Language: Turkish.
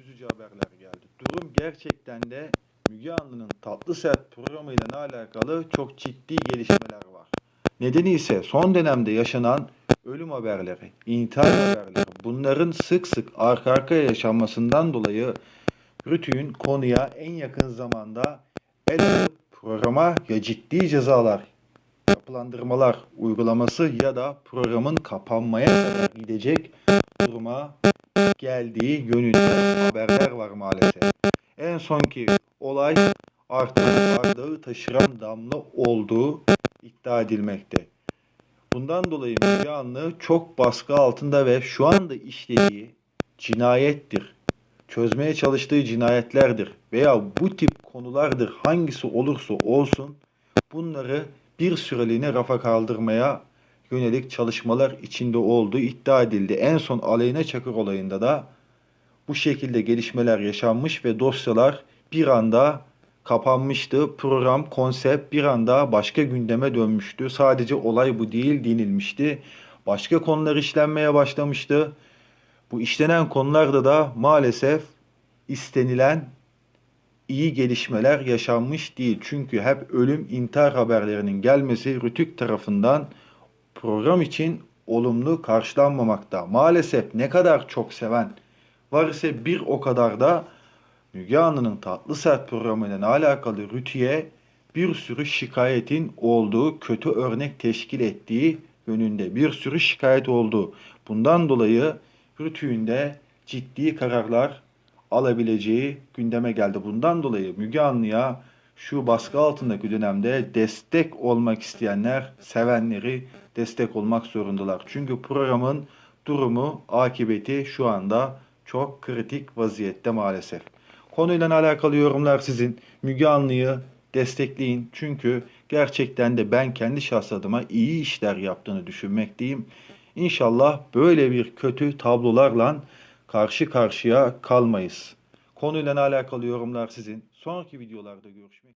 üzücü haberler geldi. Durum gerçekten de Müge Anlı'nın Tatlı Sert programıyla alakalı çok ciddi gelişmeler var. Nedeni ise son dönemde yaşanan ölüm haberleri, intihar haberleri, bunların sık sık arka arkaya yaşanmasından dolayı Rütü'nün konuya en yakın zamanda el atıp programa ya ciddi cezalar, yapılandırmalar uygulaması ya da programın kapanmaya kadar gidecek duruma geldiği yönünde haberler var maalesef. En sonki olay artık bardağı taşıran damla olduğu iddia edilmekte. Bundan dolayı Müge Anlı çok baskı altında ve şu anda işlediği cinayettir. Çözmeye çalıştığı cinayetlerdir veya bu tip konulardır hangisi olursa olsun bunları bir süreliğine rafa kaldırmaya yönelik çalışmalar içinde olduğu iddia edildi. En son Aleyna Çakır olayında da bu şekilde gelişmeler yaşanmış ve dosyalar bir anda kapanmıştı. Program, konsept bir anda başka gündeme dönmüştü. Sadece olay bu değil denilmişti. Başka konular işlenmeye başlamıştı. Bu işlenen konularda da maalesef istenilen iyi gelişmeler yaşanmış değil. Çünkü hep ölüm intihar haberlerinin gelmesi Rütük tarafından program için olumlu karşılanmamakta. Maalesef ne kadar çok seven var ise bir o kadar da Müge Anlı'nın Tatlı Sert programıyla alakalı Rütü'ye bir sürü şikayetin olduğu, kötü örnek teşkil ettiği yönünde bir sürü şikayet oldu. Bundan dolayı Rütü'nün de ciddi kararlar alabileceği gündeme geldi. Bundan dolayı Müge Anlı'ya şu baskı altındaki dönemde destek olmak isteyenler, sevenleri destek olmak zorundalar. Çünkü programın durumu, akıbeti şu anda çok kritik vaziyette maalesef. Konuyla alakalı yorumlar sizin. Müge Anlı'yı destekleyin. Çünkü gerçekten de ben kendi şahs adıma iyi işler yaptığını düşünmekteyim. İnşallah böyle bir kötü tablolarla karşı karşıya kalmayız. Konuyla alakalı yorumlar sizin. Sonraki videolarda görüşmek